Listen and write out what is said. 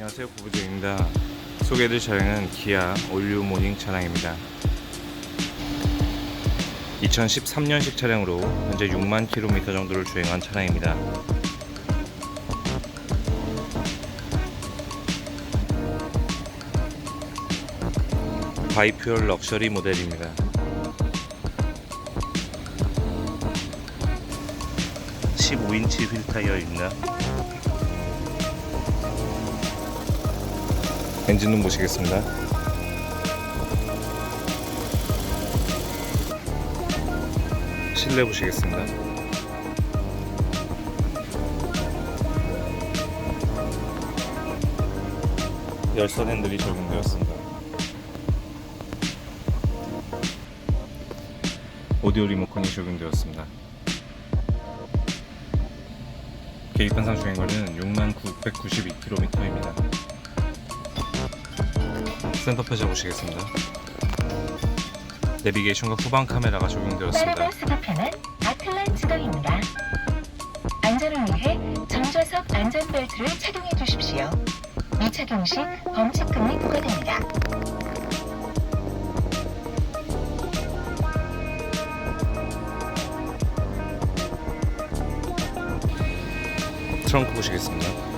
안녕하세요. 부부정입니다. 소개해드릴 차량은 기아 올류 모닝 차량입니다. 2013년식 차량으로 현재 6만 킬로미터 정도를 주행한 차량입니다. 바이퓨얼 럭셔리 모델입니다. 15인치 휠 타이어입니다 엔진룸 보시겠습니다. 실내 보시겠습니다. 열선 핸들이 적용되었습니다. 오디오 리모컨이 적용되었습니다. 계기판상 주행거리는 6992km입니다. 센터 펴져 보시겠습니다. 내비게이션과 후방 카메라가 적용되었습니다. 빠르고 수급하는 아틀란 지도입니다. 안전을 위해 정좌석 안전벨트를 착용해 주십시오. 미착용 시 범칙금이 부과됩니다. 트렁크 보시겠습니다.